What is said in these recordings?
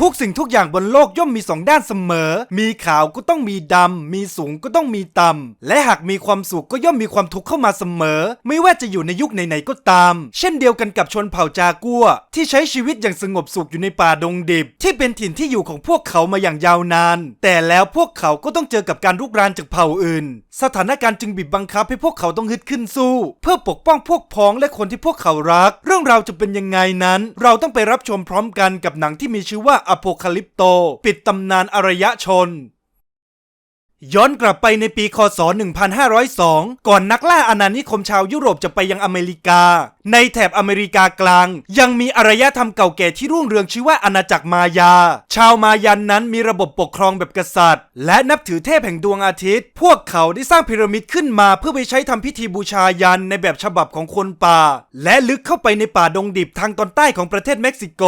ทุกสิ่งทุกอย่างบนโลกย่อมมีสองด้านเสมอ มีขาวก็ต้องมีดำ มีสูงก็ต้องมีต่ำ และหากมีความสุขก็ย่อมมีความทุกข์เข้ามาเสมอ ไม่ว่าจะอยู่ในยุคไหนๆก็ตาม เช่นเดียวกันกับชนเผ่าจากัว ที่ใช้ชีวิตอย่างสงบสุขอยู่ในป่าดงดิบ ที่เป็นถิ่นที่อยู่ของพวกเขามาอย่างยาวนาน แต่แล้วพวกเขาก็ต้องเจอกับการรุกรานจากเผ่าอื่น สถานการณ์จึงบีบบังคับให้พวกเขาต้องฮึดขึ้นสู้ เพื่อปกป้องพวกพ้องและคนที่พวกเขารัก เรื่องราวจะเป็นยังไงนั้น เราต้องไปรับชมพร้อมกันกับหนังที่มีชื่อว่าอโพคาลิปโต ปิดตำนานอารยชน ย้อนกลับไปในปีคศ 1502 ก่อนนักล่าอาณานิคมชาวยุโรปจะไปยังอเมริกา ในแถบอเมริกากลาง ยังมีอารยธรรมเก่าแก่ที่รุ่งเรืองชื่อว่าอาณาจักรมายา ชาวมายันนั้นมีระบบปกครองแบบกษัตริย์ และนับถือเทพแห่งดวงอาทิตย์ พวกเขาได้สร้างพีระมิดขึ้นมาเพื่อไปใช้ทำพิธีบูชายันในแบบฉบับของคนป่า และลึกเข้าไปในป่าดงดิบทางตอนใต้ของประเทศเม็กซิโก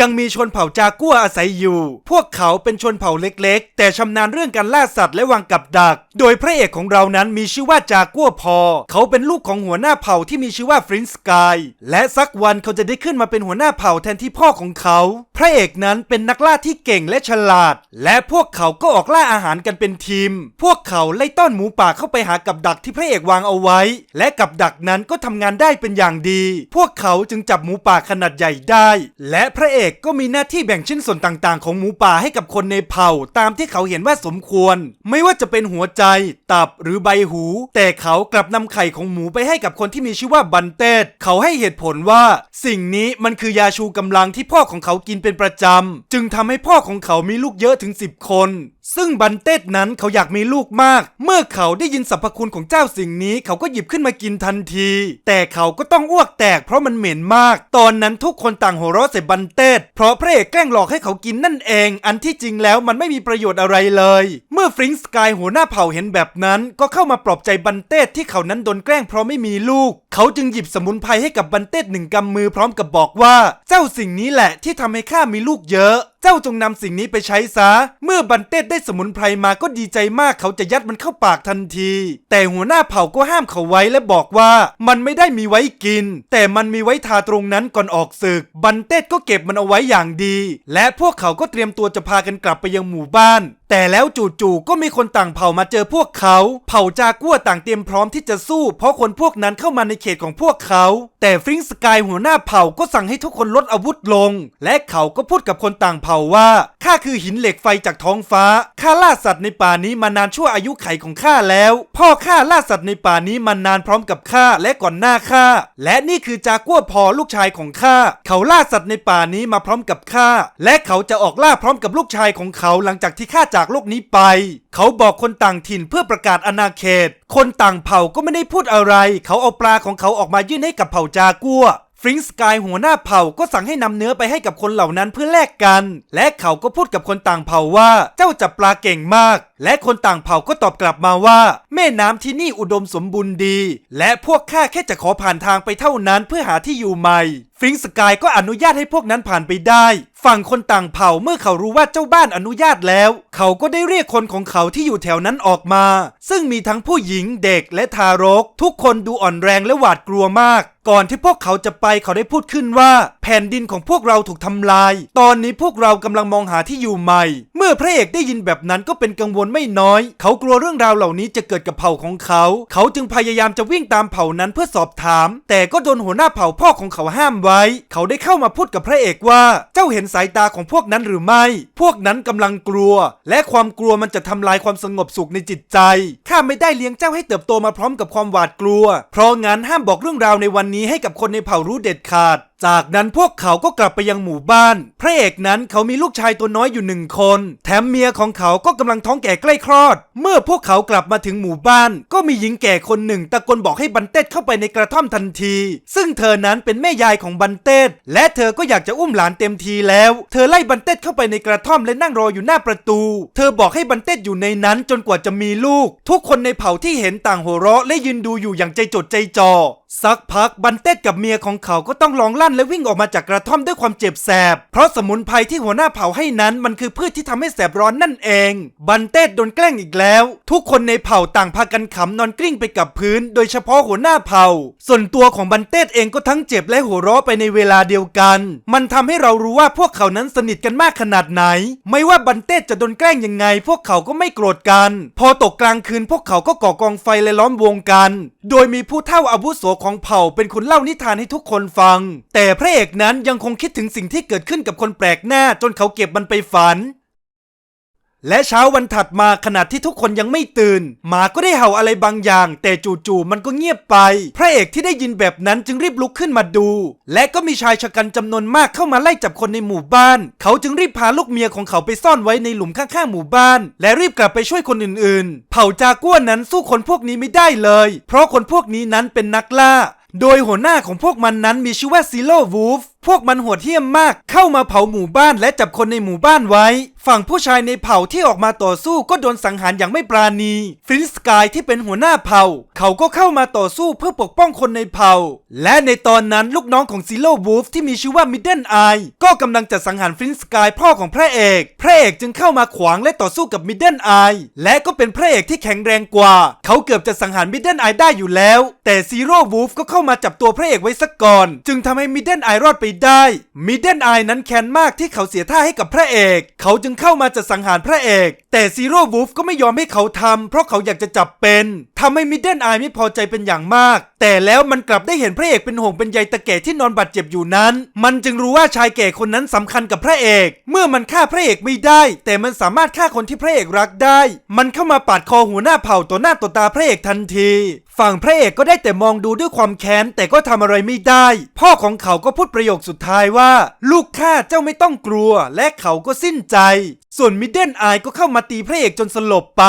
ยังมีชนเผ่าจากัวอาศัยอยู่ พวกเขาเป็นชนเผ่าเล็ก ๆ แต่ชำนาญเรื่องการล่าสัตว์และวางกับดัก โดยพระเอกของเรานั้นมีชื่อว่าจากัวพอ เขาเป็นลูกของหัวหน้าเผ่าที่มีชื่อว่าฟรินสกายและสักวันเขาจะได้ขึ้นมาเป็นหัวหน้าเผ่าแทนที่พ่อของเขา พระเอกนั้นเป็นนักล่าที่เก่งและฉลาด และพวกเขาก็ออกล่าอาหารกันเป็นทีม พวกเขาไล่ต้อนหมูป่าเข้าไปหากับดักที่พระเอกวางเอาไว้ และกับดักนั้นก็ทำงานได้เป็นอย่างดี พวกเขาจึงจับหมูป่าขนาดใหญ่ได้ และพระเอกก็มีหน้าที่แบ่งชิ้นส่วนต่างๆ ของหมูป่าให้กับคนในเผ่า ตามที่เขาเห็นว่าสมควร ไม่ว่าจะเป็นหัวใจ ตับหรือใบหู แต่เขากลับนำไข่ของหมูไปให้กับคนที่มีชื่อว่าบันเตดเขาให้เหตุผลว่า สิ่งนี้มันคือยาชูกำลังที่พ่อของเขากินเป็นประจำ จึงทำให้พ่อของเขามีลูกเยอะถึง 10 คนซึ่งบันเต้นั้นเขาอยากมีลูกมาก เมื่อเขาได้ยินสรรพคุณของเจ้าสิ่งนี้ เขาก็หยิบขึ้นมากินทันที แต่เขาก็ต้องอ้วกแตกเพราะมันเหม็นมาก ตอนนั้นทุกคนต่างหัวเราะใส่บันเต้เพราะพระเอกแกล้งหลอกให้เขากินนั่นเอง อันที่จริงแล้วมันไม่มีประโยชน์อะไรเลย เมื่อฟริงสกายหัวหน้าเผ่าเห็นแบบนั้น ก็เข้ามาปลอบใจบันเต้ที่เขานั้นโดนแกล้งเพราะไม่มีลูก เขาจึงหยิบสมุนไพรให้กับบันเต้หนึ่งกำมือพร้อมกับบอกว่า เจ้าสิ่งนี้แหละที่ทำให้ข้ามีลูกเยอะ เจ้าจงนำสิ่งนี้ไปใช้ซะ เมื่อบันเต้ได้สมุนไพรมาก็ดีใจมากเขาจะยัดมันเข้าปากทันที แต่หัวหน้าเผ่าก็ห้ามเขาไว้และบอกว่ามันไม่ได้มีไว้กิน แต่มันมีไว้ทาตรงนั้นก่อนออกศึก บันเต้ก็เก็บมันเอาไว้อย่างดี และพวกเขาก็เตรียมตัวจะพากันกลับไปยังหมู่บ้าน แต่แล้วจู่ๆก็มีคนต่างเผ่ามาเจอพวกเขา เผ่าจากัวต่างเตรียมพร้อมที่จะสู้ เพราะคนพวกนั้นเข้ามาในเขตของพวกเขา แต่ฟริงสกายหัวหน้าเผ่าก็สั่งให้ทุกคนลดอาวุธลง และเขาก็พูดกับคนต่างเผ่าว่าข้าคือหินเหล็กไฟจากท้องฟ้าข้าล่าสัตว์ในป่านี้มานานชั่วอายุไขของข้าแล้ว พ่อข้าล่าสัตว์ในป่านี้มานานพร้อมกับข้าและก่อนหน้าข้าและนี่คือจากัวพอลูกชายของข้าเขาล่าสัตว์ในป่านี้มาพร้อมกับข้าและเขาจะออกล่าพร้อมกับลูกชายของเขาหลังจากที่ข้าจากโลกนี้ไป เขาบอกคนต่างถิ่นเพื่อประกาศอาณาเขต คนต่างเผ่าก็ไม่ได้พูดอะไร เขาเอาปลาของเขาออกมายื่นให้กับเผ่าจากัว ฟริงสกายหัวหน้าเผ่าก็สั่งให้นำเนื้อไปให้กับคนเหล่านั้นเพื่อแลกกัน และเขาก็พูดกับคนต่างเผ่าว่าเจ้าจับปลาเก่งมาก และคนต่างเผ่าก็ตอบกลับมาว่า แม่น้ำที่นี่อุดมสมบูรณ์ดี และพวกข้าแค่จะขอผ่านทางไปเท่านั้นเพื่อหาที่อยู่ใหม่ ฟริงสกายก็อนุญาตให้พวกนั้นผ่านไปได้ ฝั่งคนต่างเผ่าเมื่อเขารู้ว่าเจ้าบ้านอนุญาตแล้ว เขาก็ได้เรียกคนของเขาที่อยู่แถวนั้นออกมา ซึ่งมีทั้งผู้หญิงเด็กและทารก ทุกคนดูอ่อนแรงและหวาดกลัวมาก ก่อนที่พวกเขาจะไปเขาได้พูดขึ้นว่าแผ่นดินของพวกเราถูกทำลาย ตอนนี้พวกเรากำลังมองหาที่อยู่ใหม่ เมื่อพระเอกได้ยินแบบนั้นก็เป็นกังวลไม่น้อย เขากลัวเรื่องราวเหล่านี้จะเกิดกับเผ่าของเขา เขาจึงพยายามจะวิ่งตามเผ่านั้นเพื่อสอบถาม แต่ก็โดนหัวหน้าเผ่าพ่อของเขาห้ามไว้ เขาได้เข้ามาพูดกับพระเอกว่า เจ้าเห็นสายตาของพวกนั้นหรือไม่ พวกนั้นกำลังกลัว และความกลัวมันจะทำลายความสงบสุขในจิตใจ ข้าไม่ได้เลี้ยงเจ้าให้เติบโตมาพร้อมกับความหวาดกลัว เพราะงั้นห้ามบอกเรื่องราวในวันนี้ให้กับคนในเผ่ารู้เด็ดขาด จากนั้นพวกเขาก็กลับไปยังหมู่บ้าน พระเอกนั้นเขามีลูกชายตัวน้อยอยู่หนึ่งคน แถมเมียของเขาก็กำลังท้องแก่ใกล้คลอด เมื่อพวกเขากลับมาถึงหมู่บ้าน ก็มีหญิงแก่คนหนึ่งตะโกนบอกให้บันเต้เข้าไปในกระท่อมทันที ซึ่งเธอนั้นเป็นแม่ยายของบันเต้และเธอก็อยากจะอุ้มหลานเต็มทีแล้ว เธอไล่บันเต้เข้าไปในกระท่อมและนั่งรออยู่หน้าประตู เธอบอกให้บันเต้อยู่ในนั้นจนกว่าจะมีลูก ทุกคนในเผ่าที่เห็นต่างหัวเราะและยืนดูอยู่อย่างใจจดใจจ่อ สักพักบันเต้กับเมียของเขาก็ต้องร้องลั่นและวิ่งออกมาจากกระท่อมด้วยความเจ็บแสบ เพราะสมุนไพรที่หัวหน้าเผาให้นั้นมันคือพืชที่ทำให้แสบร้อนนั่นเอง บันเต้โดนแกล้งอีกแล้ว ทุกคนในเผ่าต่างพากันขำนอนกลิ้งไปกับพื้น โดยเฉพาะหัวหน้าเผ่า ส่วนตัวของบันเต้เองก็ทั้งเจ็บและหัวเราะไปในเวลาเดียวกัน มันทำให้เรารู้ว่าพวกเขานั้นสนิทกันมากขนาดไหน ไม่ว่าบันเต้จะโดนแกล้งยังไง พวกเขาก็ไม่โกรธกัน พอตกกลางคืนพวกเขาก็ก่อกองไฟและล้อมวงกัน โดยมีผู้เฒ่าอาวุโสของเผ่าเป็นคนเล่านิทานให้ทุกคนฟัง แต่พระเอกนั้นยังคงคิดถึงสิ่งที่เกิดขึ้นกับคนแปลกหน้าจนเขาเก็บมันไปฝัน และเช้าวันถัดมาขณะที่ทุกคนยังไม่ตื่น หมาก็ได้เห่าอะไรบางอย่าง แต่จู่ๆมันก็เงียบไป พระเอกที่ได้ยินแบบนั้นจึงรีบลุกขึ้นมาดู และก็มีชายชะกันจำนวนมากเข้ามาไล่จับคนในหมู่บ้าน เขาจึงรีบพาลูกเมียของเขาไปซ่อนไว้ในหลุมข้างๆหมู่บ้าน และรีบกลับไปช่วยคนอื่นๆ เผ่าจากัวนั้นสู้คนพวกนี้ไม่ได้เลย เพราะคนพวกนี้นั้นเป็นนักล่าโดยหัวหน้าของพวกมันนั้นมีชื่อว่าซิโลวูฟพวกมันโหดเหี้ยมมากเข้ามาเผาหมู่บ้านและจับคนในหมู่บ้านไว้ ฝั่งผู้ชายในเผ่าที่ออกมาต่อสู้ก็โดนสังหารอย่างไม่ปราณีฟินสกายที่เป็นหัวหน้าเผ่า เขาก็เข้ามาต่อสู้เพื่อปกป้องคนในเผ่า และในตอนนั้นลูกน้องของซิโลวูฟที่มีชื่อว่ามิดเดิลไอก็กำลังจะสังหารฟินสกายพ่อของพระเอก พระเอกจึงเข้ามาขวางและต่อสู้กับมิดเดิลไอและก็เป็นพระเอกที่แข็งแรงกว่า เขาเกือบจะสังหารมิดเดิลไอได้อยู่แล้ว แต่ซีโร่วูฟก็เข้ามาจับตัวพระเอกไว้สักก่อน จึงทำให้มิดเดิลไอรอดไปได้ มิดเดิลไอนั้นแค้นมากที่เขาเสียท่าให้กับพระเอก เขาจึงเข้ามาจะสังหารพระเอก แต่ซีโร่วูฟก็ไม่ยอมให้เขาทำเพราะเขาอยากจะจับเป็นทำให้มิดเดิลไอไม่พอใจเป็นอย่างมาก แต่แล้วมันกลับได้เห็นพระเอกเป็นห่วงเป็นใยตะแก่ที่นอนบาดเจ็บอยู่นั้น มันจึงรู้ว่าชายแก่คนนั้นสำคัญกับพระเอก เมื่อมันฆ่าพระเอกไม่ได้ แต่มันสามารถฆ่าคนที่พระเอกรักได้ มันเข้ามาปาดคอหัวหน้าเผ่าต่อหน้าต่อตาพระเอกทันที ฝั่งพระเอกก็ได้แต่มองดูด้วยความแค้นแต่ก็ทำอะไรไม่ได้ พ่อของเขาก็พูดประโยคสุดท้ายว่า ลูกข้าเจ้าไม่ต้องกลัว และเขาก็สิ้นใจ ส่วนมิดเดิลไอก็เข้ามาตีพระเอกจนสลบไป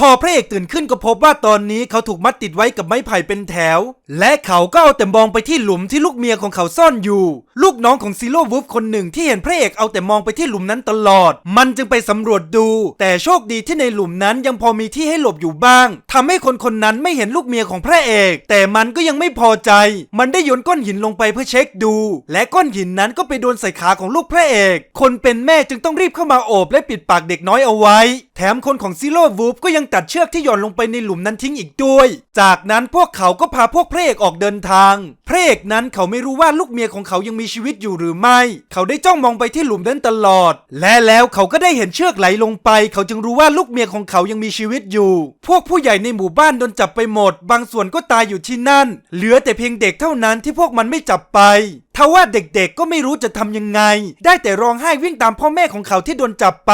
พอพระเอกตื่นขึ้นก็พบว่าตอนนี้เขาถูกมัดติดไว้กับไม้ไผ่เป็นแถว และเขาก็เอาแต่มองไปที่หลุมที่ลูกเมียของเขาซ่อนอยู่ ลูกน้องของซีโร่วูฟคนหนึ่งที่เห็นพระเอกเอาแต่มองไปที่หลุมนั้นตลอด มันจึงไปสำรวจดู แต่โชคดีที่ในหลุมนั้นยังพอมีที่ให้หลบอยู่บ้างทำให้คนคนนั้นไม่เห็นลูกเมียของพระเอก แต่มันก็ยังไม่พอใจ มันได้โยนก้อนหินลงไปเพื่อเช็คดู และก้อนหินนั้นก็ไปโดนใส่ขาของลูกพระเอก คนเป็นแม่จึงต้องรีบเข้ามาโอบและปิดปากเด็กน้อยเอาไว้ แถมคนของซีโร่วูฟก็ยังตัดเชือกที่หย่อนลงไปในหลุมนั้นทิ้งอีกด้วย จากนั้นพวกเขาก็พาพวกพระเอกออกเดินทาง พระเอกนั้นเขาไม่รู้ว่าลูกเมียของเขายังมีชีวิตอยู่หรือไม่ เขาได้จ้องมองไปที่หลุมนั้นตลอด และแล้วเขาก็ได้เห็นเชือกไหลลงไป เขาจึงรู้ว่าลูกเมียของเขายังมีชีวิตอยู่ พวกผู้ใหญ่ในหมู่บ้านโดนจับไปหมด บางส่วนก็ตายอยู่ที่นั่น เหลือแต่เพียงเด็กเท่านั้นที่พวกมันไม่จับไป ทว่าเด็กๆก็ไม่รู้จะทำยังไง ได้แต่ร้องไห้วิ่งตามพ่อแม่ของเขาที่โดนจับไป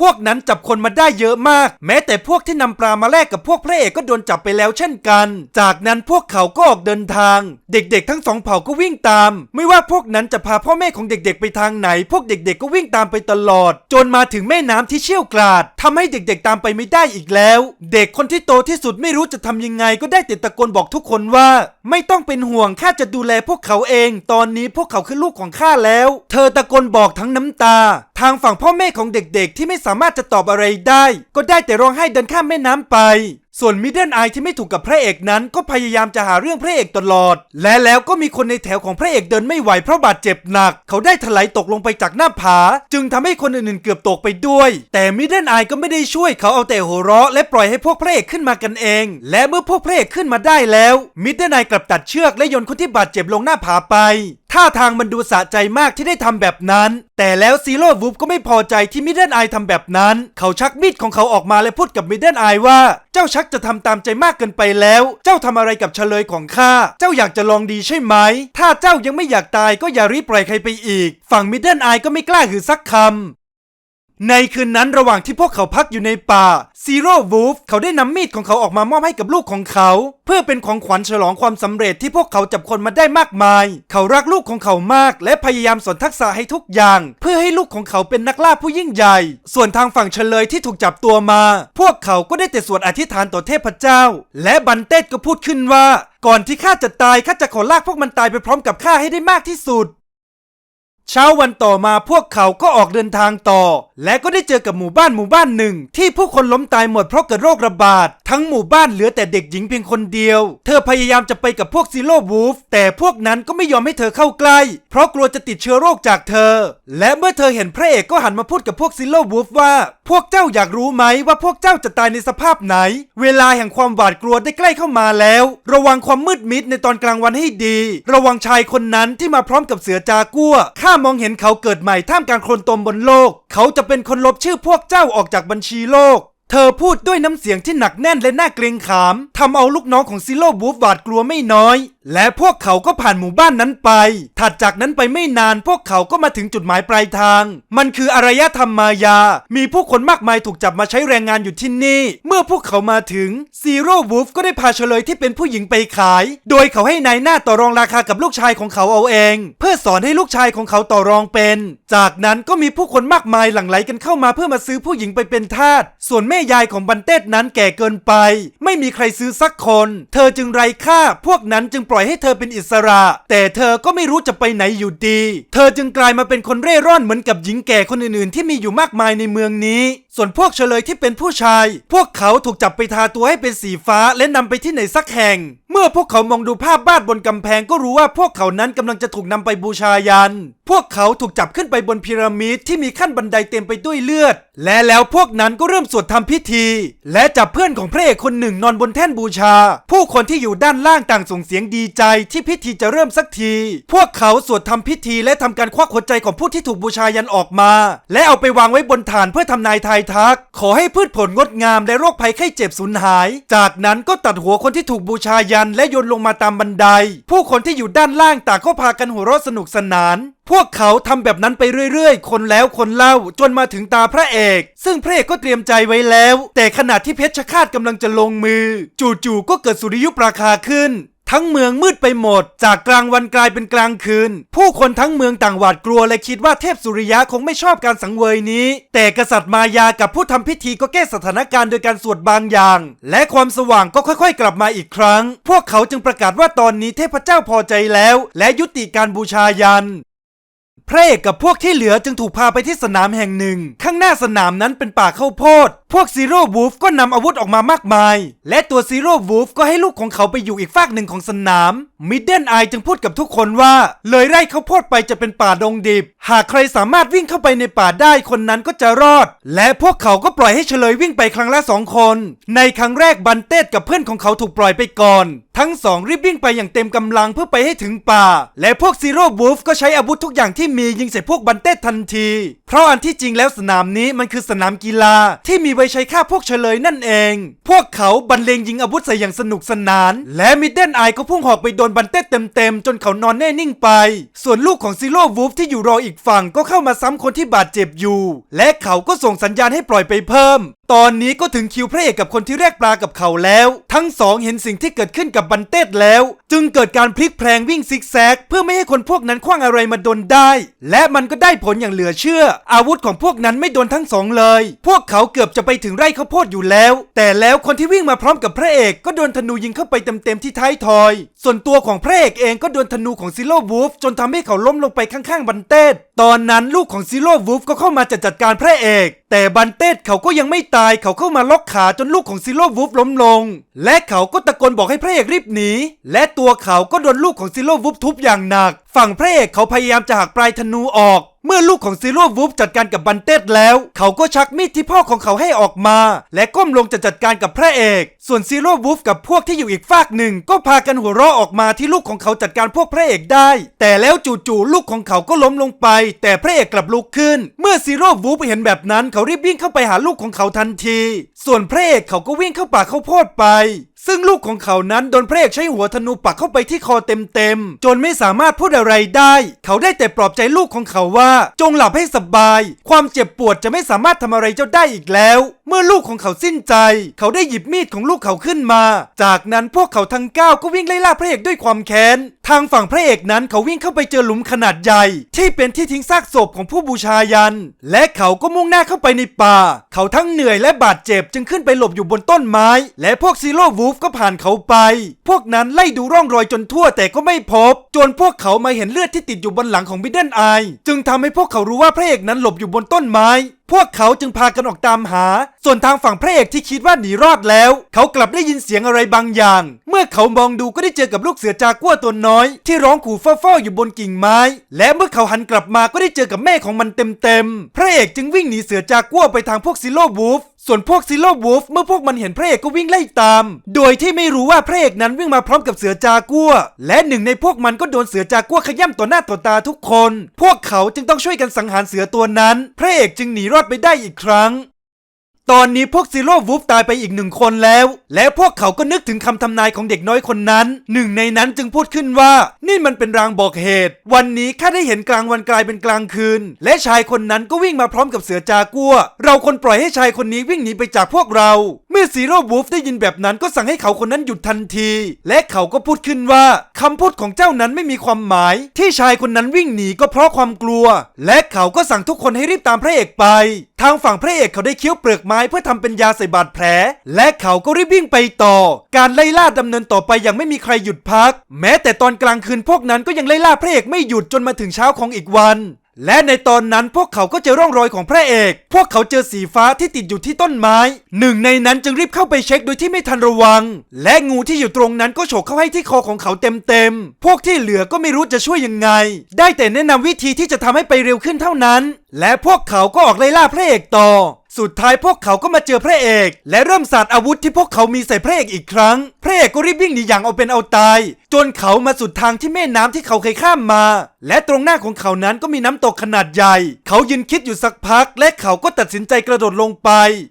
พวกนั้นจับคนมาได้เยอะมาก แม้แต่พวกที่นำปลามาแลกกับพวกพระเอกก็โดนจับไปแล้วเช่นกัน จากนั้นพวกเขาก็ออกเดินทาง เด็กๆ ทั้งสองเผ่าก็วิ่งตาม ไม่ว่าพวกนั้นจะพาพ่อแม่ของเด็กๆ ไปทางไหน พวกเด็กๆ ก็วิ่งตามไปตลอด จนมาถึงแม่น้ำที่เชี่ยวกราดทำให้เด็กๆ ตามไปไม่ได้อีกแล้ว เด็กคนที่โตที่สุดไม่รู้จะทำยังไง ก็ได้แต่ตะโกนบอกทุกคนว่า ไม่ต้องเป็นห่วงข้าจะดูแลพวกเขาเองตอนนี้พวกเขาคือลูกของข้าแล้ว เธอตะโกนบอกทั้งน้ำตา ทางฝั่งพ่อแม่ของเด็กๆ ที่ไม่สามารถจะตอบอะไรได้ ก็ได้แต่ร้องไห้เดินข้ามแม่น้ำไป ส่วนมิดเดิลไอที่ไม่ถูกกับพระเอกนั้น ก็พยายามจะหาเรื่องพระเอกตลอด และแล้วก็มีคนในแถวของพระเอกเดินไม่ไหวเพราะบาดเจ็บหนัก เขาได้ถลายตกลงไปจากหน้าผา จึงทำให้คนอื่นๆเกือบตกไปด้วย แต่มิดเดิลไอก็ไม่ได้ช่วยเขาเอาแต่หัวเราะและปล่อยให้พวกพระเอกขึ้นมากันเอง และเมื่อพวกพระเอกขึ้นมาได้แล้ว มิดเดิลไอกลับตัดเชือกและโยนคนที่บาดเจ็บลงหน้าผาไปท่าทางมันดูสะใจมากที่ได้ทำแบบนั้น แต่แล้วซีโร่วูฟก็ไม่พอใจที่มิดเดิลไอทำแบบนั้น เขาชักมีดของเขาออกมาและพูดกับมิดเดิลไอว่า จ้าชักจะทำตามใจมากเกินไปแล้ว เจ้าทำอะไรกับเฉลยของข้า เจ้าอยากจะลองดีใช่ไหม ถ้าเจ้ายังไม่อยากตายก็อย่ารีบปล่อยใครไปอีก ฝั่งมิดเดิลไอก็ไม่กล้าหือสักคำ ในคืนนั้นระหว่างที่พวกเขาพักอยู่ในป่าซีโร่วูฟเขาได้นำมีดของเขาออกมามอบให้กับลูกของเขา เพื่อเป็นของขวัญฉลองความสำเร็จที่พวกเขาจับคนมาได้มากมาย เขารักลูกของเขามาก และพยายามสอนทักษะให้ทุกอย่าง เพื่อให้ลูกของเขาเป็นนักล่าผู้ยิ่งใหญ่ ส่วนทางฝั่งเฉลยที่ถูกจับตัวมา พวกเขาก็ได้แต่สวดอธิษฐานต่อเทพเจ้า และบันเต้ก็พูดขึ้นว่า ก่อนที่ข้าจะตายข้าจะขอลากพวกมันตายไปพร้อมกับข้าให้ได้มากที่สุด เช้าวันต่อมาพวกเขาก็ออกเดินทางต่อ และก็ได้เจอกับหมู่บ้านหมู่บ้านหนึ่ง ที่ผู้คนล้มตายหมดเพราะเกิดโรคระบาด ทั้งหมู่บ้านเหลือแต่เด็กหญิงเพียงคนเดียว เธอพยายามจะไปกับพวกซีโร่วูฟแต่พวกนั้นก็ไม่ยอมให้เธอเข้าใกล้ เพราะกลัวจะติดเชื้อโรคจากเธอ และเมื่อเธอเห็นพระเอกก็หันมาพูดกับพวกซีโร่วูฟว่า พวกเจ้าอยากรู้ไหมว่าพวกเจ้าจะตายในสภาพไหน เวลาแห่งความหวาดกลัวได้ใกล้เข้ามาแล้ว ระวังความมืดมิดในตอนกลางวันให้ดี ระวังชายคนนั้นที่มาพร้อมกับเสือจากัวข้ามองเห็นเขาเกิดใหม่ท่ามกลางโคลนตมบนโลก เขาจะเป็นคนลบชื่อพวกเจ้าออกจากบัญชีโลก เธอพูดด้วยน้ำเสียงที่หนักแน่นและน่าเกรงขาม ทำเอาลูกน้องของซิโร่บูฟหวาดกลัวไม่น้อย และพวกเขาก็ผ่านหมู่บ้านนั้นไป ถัดจากนั้นไปไม่นานพวกเขาก็มาถึงจุดหมายปลายทาง มันคืออารยธรรมมายา มีผู้คนมากมายถูกจับมาใช้แรงงานอยู่ที่นี่ เมื่อพวกเขามาถึงซีโร่วูฟก็ได้พาเฉลยที่เป็นผู้หญิงไปขาย โดยเขาให้นายหน้าต่อรองราคากับลูกชายของเขาเอาเอง เพื่อสอนให้ลูกชายของเขาต่อรองเป็น จากนั้นก็มีผู้คนมากมายหลั่งไหลกันเข้ามาเพื่อมาซื้อผู้หญิงไปเป็นทาส ส่วนแม่ยายของบันเต้นั้นแก่เกินไป ไม่มีใครซื้อสักคน เธอจึงไร้ค่า พวกนั้นจึงปล่อยให้เธอเป็นอิสระ แต่เธอก็ไม่รู้จะไปไหนอยู่ดี เธอจึงกลายมาเป็นคนเร่ร่อนเหมือนกับหญิงแก่คนอื่นๆ ที่มีอยู่มากมายในเมืองนี้ ส่วนพวกเฉลยที่เป็นผู้ชาย พวกเขาถูกจับไปทาตัวให้เป็นสีฟ้าและนำไปที่ไหนสักแห่ง เมื่อพวกเขามองดูภาพบ้านบนกำแพงก็รู้ว่าพวกเขานั้นกำลังจะถูกนำไปบูชายัน พวกเขาถูกจับขึ้นไปบนพีระมิดที่มีขั้นบันไดเต็มไปด้วยเลือด และแล้วพวกนั้นก็เริ่มสวดทำพิธี และจับเพื่อนของพระเอกคนหนึ่งนอนบนแท่นบูชา ผู้คนที่อยู่ด้านล่างต่างส่งเสียงดีใจที่พิธีจะเริ่มสักที พวกเขาสวดทำพิธีและทำการควักหัวใจของผู้ที่ถูกบูชายันออกมา และเอาไปวางไว้บนฐานเพื่อทำนายทายทัก ขอให้พืชผลงดงามและโรคภัยไข้เจ็บสูญหาย จากนั้นก็ตัดหัวคนที่ถูกบูชายันและโยนลงมาตามบันได ผู้คนที่อยู่ด้านล่างต่างก็พากันหัวเราะสนุกสนานพวกเขาทำแบบนั้นไปเรื่อยๆ คนแล้วคนเล่าจนมาถึงตาพระเอก ซึ่งพระเอกก็เตรียมใจไว้แล้ว แต่ขณะที่เพชรฆาตกำลังจะลงมือ จู่ๆก็เกิดสุริยุปราคาขึ้น ทั้งเมืองมืดไปหมด จากกลางวันกลายเป็นกลางคืน ผู้คนทั้งเมืองต่างหวาดกลัวและคิดว่าเทพสุริยะคงไม่ชอบการสังเวยนี้ แต่กษัตริย์มายากับผู้ทำพิธีก็แก้สถานการณ์โดยการสวดบางอย่าง และความสว่างก็ค่อยๆ กลับมาอีกครั้ง พวกเขาจึงประกาศว่าตอนนี้เทพเจ้าพอใจแล้ว และยุติการบูชายันพระเอกกับพวกที่เหลือจึงถูกพาไปที่สนามแห่งหนึ่ง ข้างหน้าสนามนั้นเป็นป่าข้าวโพดพวกซีโร่วูฟก็นำอาวุธออกมามากมาย และตัวซีโร่วูฟก็ให้ลูกของเขาไปอยู่อีกฝากหนึ่งของสนามมิดเดิลไอจึงพูดกับทุกคนว่า เลยไร่ข้าวโพดไปจะเป็นป่าดงดิบ หากใครสามารถวิ่งเข้าไปในป่าได้คนนั้นก็จะรอด และพวกเขาก็ปล่อยให้เฉลยวิ่งไปครั้งละสองคน ในครั้งแรกบันเต้กับเพื่อนของเขาถูกปล่อยไปก่อน ทั้งสองรีบวิ่งไปอย่างเต็มกำลังเพื่อไปให้ถึงป่า และพวกซีโร่วูฟก็ใช้อาวุธทุกอย่างที่มียิงใส่พวกบันเต้ทันที เพราะอันที่จริงแล้วสนามนี้มันคือสนามกีฬาที่มีไว้ใช้ฆ่าพวกเฉลยนั่นเอง พวกเขาบรรเลงยิงอาวุธใส่อย่างสนุกสนาน และมิดเดิลไอก็พุ่งหอกไปโดนบันเต้เต็มๆ จนเขานอนแน่นิ่งไป ส่วนลูกของซีโร่วูฟที่อยู่รออีกฝั่งก็เข้ามาซ้ำคนที่บาดเจ็บอยู่ และเขาก็ส่งสัญญาณให้ปล่อยไปเพิ่ม ตอนนี้ก็ถึงคิวพระเอกกับคนที่แรกปลากับเขาแล้ว ทั้งสองเห็นสิ่งที่เกิดขึ้นกับบันเต้แล้ว จึงเกิดการพลิกแพลงวิ่งซิกแซก เพื่อไม่ให้คนพวกนั้นคว้างอะไรมาโดนได้ และมันก็ได้ผลอย่างเหลือเชื่อ อาวุธของพวกนั้นไม่โดนทั้งสองเลย พวกเขาเกือบจะไปถึงไร่ข้าวโพดอยู่แล้ว แต่แล้วคนที่วิ่งมาพร้อมกับพระเอกก็โดนธนูยิงเข้าไปเต็มๆที่ท้ายทอย ส่วนตัวของพระเอกเองก็โดนธนูของซิโร่วูฟจนทำให้เขาล้มลงไปข้างๆบันเต้ตอนนั้นลูกของซิโร่วูฟก็เข้ามาจะจัดการพระเอก แต่บันเต้เขาก็ยังไม่ตายเขาเข้ามาล็อกขาจนลูกของซิโร่วูฟล้มลง และเขาก็ตะโกนบอกให้พระเอกรีบหนี และตัวเขาก็โดนลูกของซิโร่วูฟทุบอย่างหนักฝั่งพระเอกเขาพยายามจะหักปลายธนูออก เมื่อลูกของซีโร่วูฟจัดการกับบันเต้แล้ว เขาก็ชักมีดที่พ่อของเขาให้ออกมา และก้มลงจะจัดการกับพระเอก ส่วนซีโร่วูฟกับพวกที่อยู่อีกฝากหนึ่ง ก็พากันหัวเราะออกมาที่ลูกของเขาจัดการพวกพระเอกได้ แต่แล้วจู่ๆลูกของเขาก็ล้มลงไป แต่พระเอกกลับลุกขึ้น เมื่อซีโร่วูฟเห็นแบบนั้นเขารีบวิ่งเข้าไปหาลูกของเขาทันที ส่วนพระเอกเขาก็วิ่งเข้าป่าข้าโพดไป ซึ่งลูกของเขานั้นโดนพระเอกใช้หัวธนูปักเข้าไปที่คอเต็มๆ จนไม่สามารถพูดอะไรได้ เขาได้แต่ปลอบใจลูกของเขาว่า จงหลับให้สบาย ความเจ็บปวดจะไม่สามารถทำอะไรเจ้าได้อีกแล้ว เมื่อลูกของเขาสิ้นใจ เขาได้หยิบมีดของลูกเขาขึ้นมา จากนั้นพวกเขาทั้งเก้าก็วิ่งไล่ล่าพระเอกด้วยความแค้น ทางฝั่งพระเอกนั้นเขาวิ่งเข้าไปเจอหลุมขนาดใหญ่ ที่เป็นที่ทิ้งซากศพของผู้บูชายัน และเขาก็มุ่งหน้าเข้าไปในป่า เขาทั้งเหนื่อยและบาดเจ็บจึงขึ้นไปหลบอยู่บนต้นไม้ และพวกซีโร่วูฟก็ผ่านเขาไป พวกนั้นไล่ดูร่องรอยจนทั่วแต่ก็ไม่พบ จนพวกเขามาเห็นเลือดที่ติดอยู่บนหลังของมิดเดิลไอจึงทำให้พวกเขารู้ว่าพระเอกนั้นหลบอยู่บนต้นไม้ พวกเขาจึงพากันออกตามหา ส่วนทางฝั่งพระเอกที่คิดว่าหนีรอดแล้ว เขากลับได้ยินเสียงอะไรบางอย่าง เมื่อเขามองดูก็ได้เจอกับลูกเสือจากัวตัวน้อย ที่ร้องขู่ฟ้อๆอยู่บนกิ่งไม้ และเมื่อเขาหันกลับมาก็ได้เจอกับแม่ของมันเต็มๆ พระเอกจึงวิ่งหนีเสือจากัวไปทางพวกซิโลวูฟ ส่วนพวกซิโลวูฟเมื่อพวกมันเห็นพระเอกก็วิ่งไล่ตาม โดยที่ไม่รู้ว่าพระเอกนั้นวิ่งมาพร้อมกับเสือจากัว และหนึ่งในพวกมันก็โดนเสือจากัวขย้ำต่อหน้าต่อตาทุกคน พวกเขาจึงต้องช่วยกันสังหารเสือตัวนั้น พระเอกจึงหนีรอดไปได้อีกครั้ง ตอนนี้พวกซีโร่วูฟตายไปอีกหนึ่งคนแล้ว และพวกเขาก็นึกถึงคำทำนายของเด็กน้อยคนนั้น หนึ่งในนั้นจึงพูดขึ้นว่า นี่มันเป็นรางบอกเหตุ วันนี้ข้าได้เห็นกลางวันกลายเป็นกลางคืน และชายคนนั้นก็วิ่งมาพร้อมกับเสือจากัว เราคนปล่อยให้ชายคนนี้วิ่งหนีไปจากพวกเรา มื่อซีโร่วูฟได้ยินแบบนั้นก็สั่งให้เขาคนนั้นหยุดทันที และเขาก็พูดขึ้นว่าคำพูดของเจ้านั้นไม่มีความหมาย ที่ชายคนนั้นวิ่งหนีก็เพราะความกลัว และเขาก็สั่งทุกคนให้รีบตามพระเอกไป ทางฝั่งพระเอกเขาได้เคี้ยวเปลือกไม้เพื่อทำเป็นยาใส่บาดแผล และเขาก็รีบวิ่งไปต่อ การไล่ล่าดำเนินต่อไปอย่างไม่มีใครหยุดพัก แม้แต่ตอนกลางคืนพวกนั้นก็ยังไล่ล่าพระเอกไม่หยุดจนมาถึงเช้าของอีกวัน และในตอนนั้นพวกเขาก็เจอร่องรอยของพระเอก พวกเขาเจอสีฟ้าที่ติดอยู่ที่ต้นไม้ หนึ่งในนั้นจึงรีบเข้าไปเช็คโดยที่ไม่ทันระวัง และงูที่อยู่ตรงนั้นก็ฉกเข้าให้ที่คอของเขาเต็มๆ พวกที่เหลือก็ไม่รู้จะช่วยยังไง ได้แต่แนะนำวิธีที่จะทำให้ไปเร็วขึ้นเท่านั้น และพวกเขาก็ออกไล่ล่าพระเอกต่อ สุดท้ายพวกเขาก็มาเจอพระเอก และเริ่มสาดอาวุธที่พวกเขามีใส่พระเอกอีกครั้ง พระเอกก็รีบวิ่งหนีอย่างเอาเป็นเอาตายจนเขามาสุดทางที่แม่น้ำที่เขาเคยข้ามมา และตรงหน้าของเขานั้นก็มีน้ำตกขนาดใหญ่ เขายืนคิดอยู่สักพัก และเขาก็ตัดสินใจกระโดดลงไป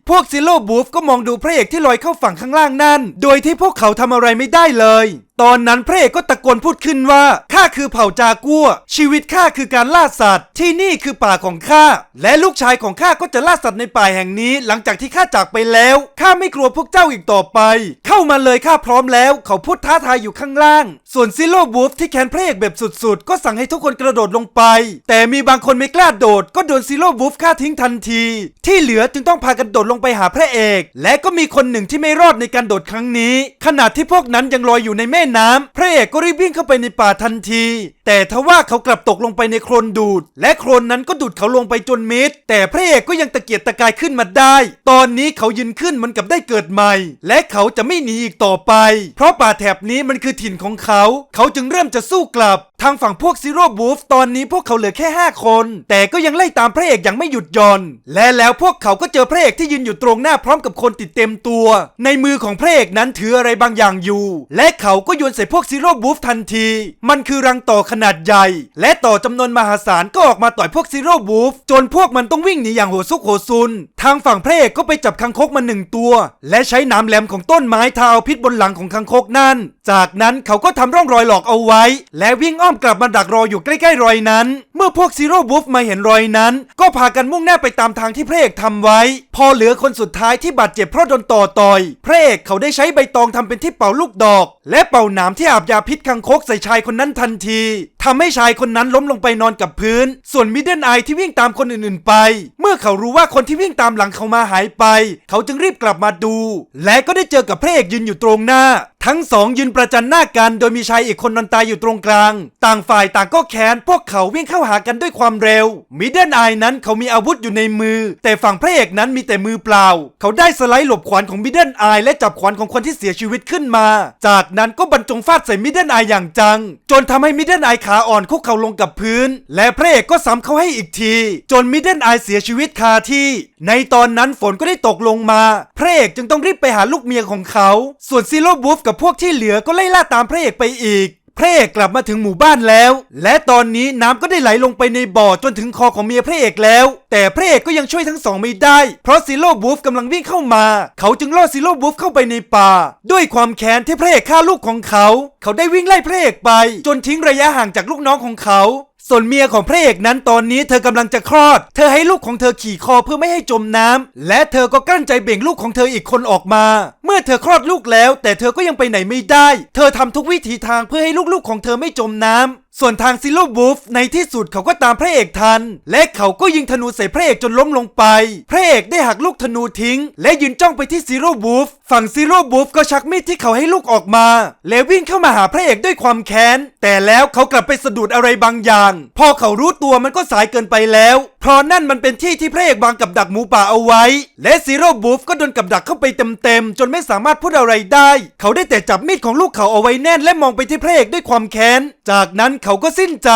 พวกซิโลบูฟก็มองดูพระเอกที่ลอยเข้าฝั่งข้างล่างนั่น โดยที่พวกเขาทำอะไรไม่ได้เลย ตอนนั้นพระเอกก็ตะโกนพูดขึ้นว่าข้าคือเผ่าจากัว ชีวิตข้าคือการล่าสัตว์ ที่นี่คือป่าของข้าและลูกชายของข้าก็จะล่าสัตว์ในป่าแห่งนี้ หลังจากที่ข้าจากไปแล้วข้าไม่กลัวพวกเจ้าอีกต่อไป เข้ามาเลยข้าพร้อมแล้ว เขาพูดท้าทายอยู่ข้างล่างส่วนซิโลบูฟที่แคนพระเอกแบบสุดๆ ก็สั่งให้ทุกคนกระโดดลงไป แต่มีบางคนไม่กล้าโดด ก็โดนซิโลบูฟฆ่าทิ้งทันที ที่เหลือจึงต้องพากันโดดลงไปหาพระเอก และก็มีคนหนึ่งที่ไม่รอดในการโดดครั้งนี้ ขณะที่พวกนั้นยังลอยอยู่ในแม่น้ำพระเอกก็รีบวิ่งเข้าไปในป่าทันที แต่ทว่าเขากลับตกลงไปในโคลนดูด และโคลนนั้นก็ดูดเขาลงไปจนมิดแต่พระเอกก็ยังตะเกียกตะกายขึ้นมาได้ ตอนนี้เขายืนขึ้นมือนกับได้เกิดใหม่ และเขาจะไม่หนีอีกต่อไป เพราะป่าแถบนี้มันคือถิ่นของเขา เขาจึงเริ่มจะสู้กลับทางฝั่งพวกซีโร่บูฟตอนนี้พวกเขาเหลือแค่ 5 คน แต่ก็ยังไล่ตามพระเอกอย่างไม่หยุดหย่อน และแล้วพวกเขาก็เจอพระเอกที่ยืนอยู่ตรงหน้าพร้อมกับคนติดเต็มตัว ในมือของพระเอกนั้นถืออะไรบางอย่างอยู่ และเขาก็โยนใส่พวกซีโร่บูฟทันที มันคือรังต่อขนาดใหญ่ และต่อจำนวนมหาศาลก็ออกมาต่อยพวกซีโร่บูฟจนพวกมันต้องวิ่งหนีอย่างโหดซุกโหดซุน ทางฝั่งพระเอกก็ไปจับคังคกมาหนึ่งตัว และใช้หน้ำแหลมของต้นไม้ทาเอาพิษบนหลังของคังคกนั่น จากนั้นเขาก็ทำร่องรอยหลอกเอาไว้ และวิ่งอ้อมกลับมาดักรออยู่ใกล้ๆรอยนั้น เมื่อพวกซีโร่บูฟมาเห็นรอยนั้น ก็พากันมุ่งหน้าไปตามทางที่พระเอกทำไว้ พอเหลือคนสุดท้ายที่บาดเจ็บเพราะโดนต่อต่อย พระเอกเขาได้ใช้ใบตองทำเป็นที่เป่าลูกดอก และเป่าหนามที่อาบยาพิษคังคกใส่ชายคนนั้นทันทีทำให้ชายคนนั้นล้มลงไปนอนกับพื้น ส่วนมิดเดิลไอที่วิ่งตามคนอื่นๆไป เมื่อเขารู้ว่าคนที่วิ่งตามหลังเขามาหายไป เขาจึงรีบกลับมาดู และก็ได้เจอกับพระเอกยืนอยู่ตรงหน้า ทั้งสองยืนประจันหน้ากัน โดยมีชายอีกคนนอนตายอยู่ตรงกลาง ต่างฝ่ายต่างก็แค้น พวกเขาวิ่งเข้าหากันด้วยความเร็ว มิดเดิลไอนั้นเขามีอาวุธอยู่ในมือ แต่ฝั่งพระเอกนั้นมีแต่มือเปล่า เขาได้สไลด์หลบขวานของมิดเดิลไอและจับขวานของคนที่เสียชีวิตขึ้นมา จากนั้นก็บรรจงฟาดใส่มิดเดิลไออย่างจัง จนทำให้มิดเดิลไอขาอ่อนคุกเข่าลงกับพื้น และพระเอกก็ซ้ำเขาให้อีกที จนมิดเดิลไอเสียชีวิตคาที่ในตอนนั้นฝนก็ได้ตกลงมา พระเอกจึงต้องรีบไปหาลูกเมียของเขา ส่วนซีโร่บูฟกับพวกที่เหลือก็ไล่ล่าตามพระเอกไปอีกพระเอกกลับมาถึงหมู่บ้านแล้ว และตอนนี้น้ำก็ได้ไหลลงไปในบ่อจนถึงคอของเมียพระเอกแล้ว แต่พระเอกก็ยังช่วยทั้งสองไม่ได้ เพราะซีโร่บูฟกำลังวิ่งเข้ามา เขาจึงล่อซีโร่บูฟเข้าไปในป่า ด้วยความแค้นที่พระเอกฆ่าลูกของเขา เขาได้วิ่งไล่พระเอกไป จนทิ้งระยะห่างจากลูกน้องของเขา ส่วนเมียของพระเอกนั้นตอนนี้เธอกำลังจะคลอด เธอให้ลูกของเธอขี่คอเพื่อไม่ให้จมน้ำ และเธอก็กลั้นใจเบ่งลูกของเธออีกคนออกมา เมื่อเธอคลอดลูกแล้ว แต่เธอก็ยังไปไหนไม่ได้ เธอทำทุกวิถีทางเพื่อให้ลูกๆของเธอไม่จมน้ำ ส่วนทางซิโลบูฟในที่สุดเขาก็ตามพระเอกทัน และเขาก็ยิงธนูใส่พระเอกจนล้มลงไป พระเอกได้หักลูกธนูทิ้ง และยืนจ้องไปที่ซิโรบูฟฝั่งซิโรบูฟก็ชักมีดที่เขาให้ลูกออกมา แล้ววิ่งเข้ามาหาพระเอกด้วยความแค้น แต่แล้วเขากลับไปสะดุดอะไรบางอย่าง พอเขารู้ตัวมันก็สายเกินไปแล้ว ราะนั่นมันเป็นที่ที่พระเอกวางกับดักหมูป่าเอาไว้ และซีโร่บูฟก็โดนกับดักเข้าไปเต็มๆ จนไม่สามารถพูดอะไรได้ เขาได้แต่จับมีดของลูกเขาเอาไว้แน่นและมองไปที่พระเอกด้วยความแค้น จากนั้นเขาก็สิ้นใจ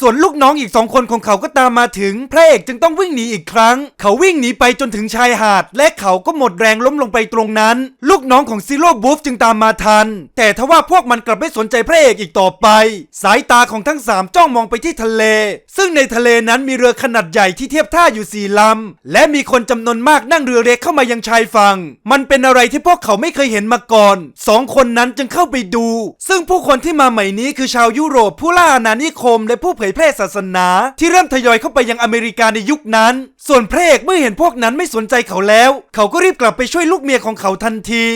ส่วนลูกน้องอีกสองคนของเขาก็ตามมาถึง พระเอกจึงต้องวิ่งหนีอีกครั้ง เขาวิ่งหนีไปจนถึงชายหาด และเขาก็หมดแรงล้มลงไปตรงนั้น ลูกน้องของซีโร่บูฟจึงตามมาทัน แต่ทว่าพวกมันกลับไม่สนใจพระเอกอีกต่อไป สายตาของทั้งสามจ้องมองไปที่ทะเล ซึ่งในทะเลนั้นมีเรือขนาดใหญ่ที่เทียบท่าอยู่สี่ลำ และมีคนจำนวนมากนั่งเรือเล็กเข้ามายังชายฝั่ง มันเป็นอะไรที่พวกเขาไม่เคยเห็นมาก่อน สองคนนั้นจึงเข้าไปดู ซึ่งผู้คนที่มาใหม่นี้คือชาวยุโรปผู้ล่าอาณานิคมและผู้เผยยแพร่ศาสนา ที่เริ่มทยอยเข้าไปยังอเมริกาในยุคนั้น ส่วนพระเอกเมื่อเห็นพวกนั้นไม่สนใจเขาแล้ว เขาก็รีบกลับไปช่วยลูกเมียของเขาทันที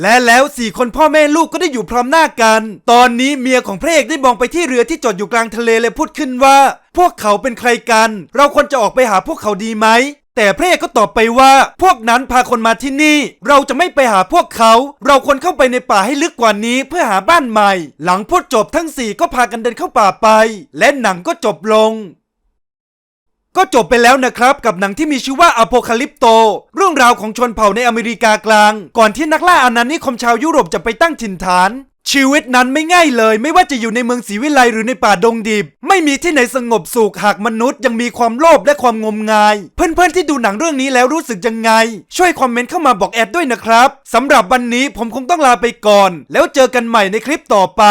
และแล้วสี่คนพ่อแม่ลูกก็ได้อยู่พร้อมหน้ากัน ตอนนี้เมียของพระเอกได้มองไปที่เรือที่จอดอยู่กลางทะเลและพูดขึ้นว่า พวกเขาเป็นใครกัน เราควรจะออกไปหาพวกเขาดีไหม แต่พระเอกก็ตอบไปว่า พวกนั้นพาคนมาที่นี่ เราจะไม่ไปหาพวกเขา เราควรเข้าไปในป่าให้ลึกกว่านี้เพื่อหาบ้านใหม่ หลังพูดจบทั้งสี่ก็พากันเดินเข้าป่าไป และหนังก็จบลงก็จบไปแล้วนะครับกับหนังที่มีชื่อว่าอโพคาลิปโต เรื่องราวของชนเผ่าในอเมริกากลาง ก่อนที่นักล่าอาณานิคมชาวยุโรปจะไปตั้งถิ่นฐาน ชีวิตนั้นไม่ง่ายเลย ไม่ว่าจะอยู่ในเมืองศรีวิไลหรือในป่าดงดิบ ไม่มีที่ไหนสงบสุขหากมนุษย์ยังมีความโลภและความงมงาย เพื่อนๆที่ดูหนังเรื่องนี้แล้วรู้สึกยังไง ช่วยคอมเมนต์เข้ามาบอกแอดด้วยนะครับสำหรับวันนี้ผมคงต้องลาไปก่อน แล้วเจอกันใหม่ในคลิปต่อไป